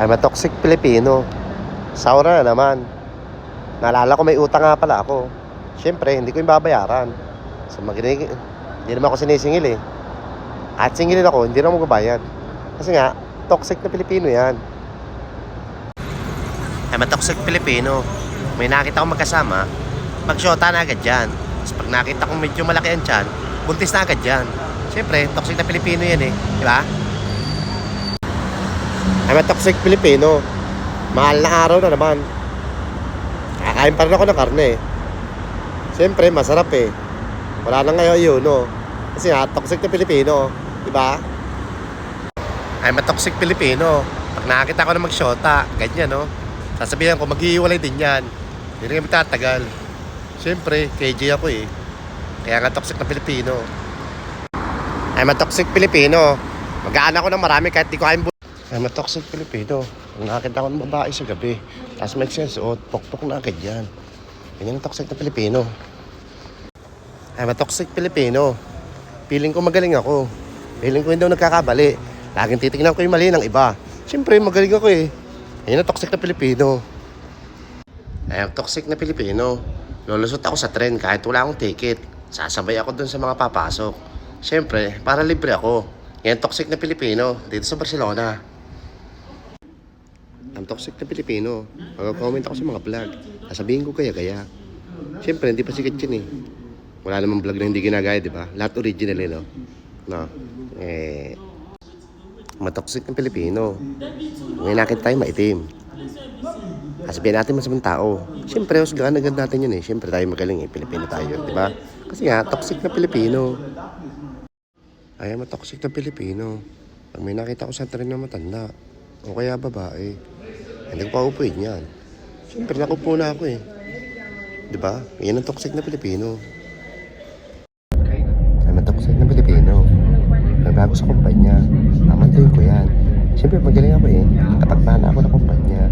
I'm a toxic Pilipino. Saura na naman. Naalala ko may utang nga pala ako. Siyempre, hindi ko yung babayaran. So, maginig, hindi naman ako sinisingil eh. At singilin ako, hindi naman magbabayad. Kasi nga, toxic na Pilipino yan. I'm a toxic Pilipino. May nakita akong magkasama, magsyota na agad yan. Tapos pag nakita kong medyo malaki ang tiyan, buntis na agad yan. Siyempre, toxic na Pilipino yan eh. Di ba? I'm a toxic Pilipino. Mahal na araw na naman. Kakain pa rin ako ng karne eh. Siyempre, masarap eh. Wala na ngayon yun, no? Kasi nga, toxic na Pilipino. Di ba? I'm a toxic Pilipino. Pag nakakita ko na magsyota, ganyan, no? Sasabihan ko, maghihiwalay din yan. Hindi rin kami tatagal. Siyempre, KJ ako eh. Kaya nga toxic na Pilipino. I'm a toxic Pilipino. Mag-aan ako ng marami kahit di ko kayang bu- I'm a toxic Pilipino. Pag nakakita ko ng babae sa gabi, tapos may suot, pokpok na agad yan. Ganyan ang toxic na Pilipino. I'm a toxic Pilipino. Feeling ko magaling ako. Feeling ko hindi ako nagkakabali. Laging titignan ko yung mali ng iba. Siyempre, magaling ako eh. Yan ang toxic na Pilipino. Ay, ang toxic na Pilipino. Lulusot ako sa tren kahit wala akong ticket. Sasabay ako dun sa mga papasok. Siyempre, para libre ako. Ang toxic na Pilipino dito sa Barcelona. Ang toxic na Pilipino. Mag-comment ako sa mga vlog. Sasabihin ko kaya-kaya. Siyempre, hindi pa sikat yun eh. Wala namang vlog na hindi ginagaya, di ba? Lahat original eh, no? No. Eh, matoxic ng Pilipino. May nakita tayo maitim. Sasabihin natin masamang tao. Siyempre, husgahan agad natin yun eh. Siyempre tayo magaling eh. Pilipino tayo, di ba? Kasi nga, toxic na Pilipino. Ay, matoxic na Pilipino. Pag may nakita ko sa tren na matanda, o kaya babae, hindi ko pa upuin yan. Siyempre, nakupo na ako eh. Ba? Yan ang toxic na Pilipino. Ay, matoxic na Pilipino. Nagbago sa kumpanya. Mamantayin ko yan. Siyempre, magaling ako eh. Katakbahan ako ng kumpanya.